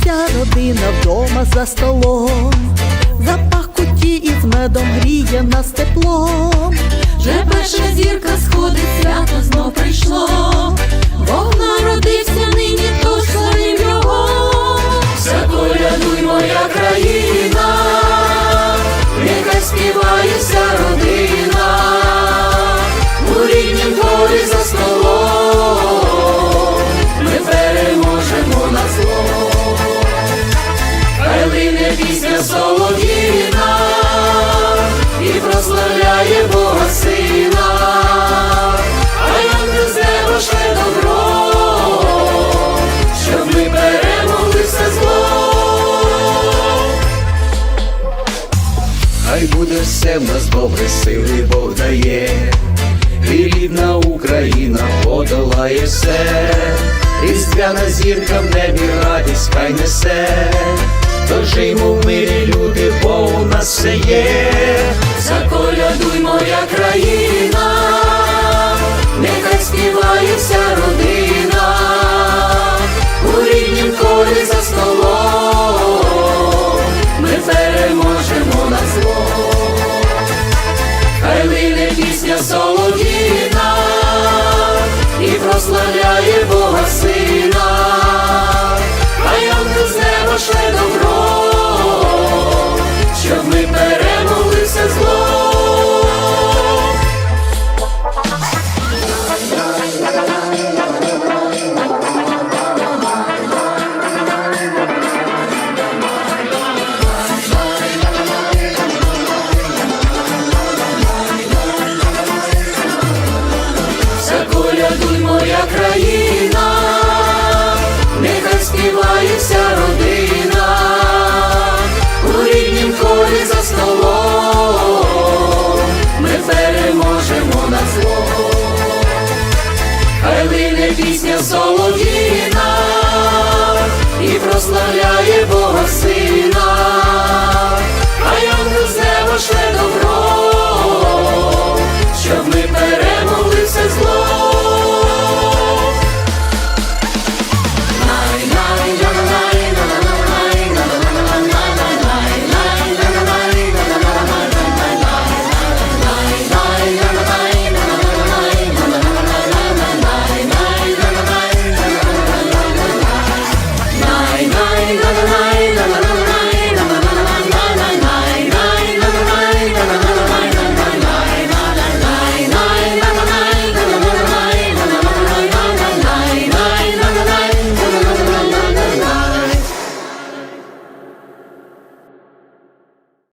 Вся родина вдома за столом, запах куті із медом гріє нас теплом. Вже перша зірка сходить, свято знов прийшло. Пісня солов'їна і прославляє Бога Сина, а ангел з неба шле добро, щоб ми перемогли все зло. Хай буде все в нас добре, сили Бог дає, і рідна Україна подолає все, різдвяна зірка в небі радість хай несе, то жиймо в мирі, люди, бо у нас все є. Заколядуй, моя країна, моя країна, нехай співає вся родина, у ріднім колі за столом ми переможемо на зло, хай лине пісня солов'їна і прославляє.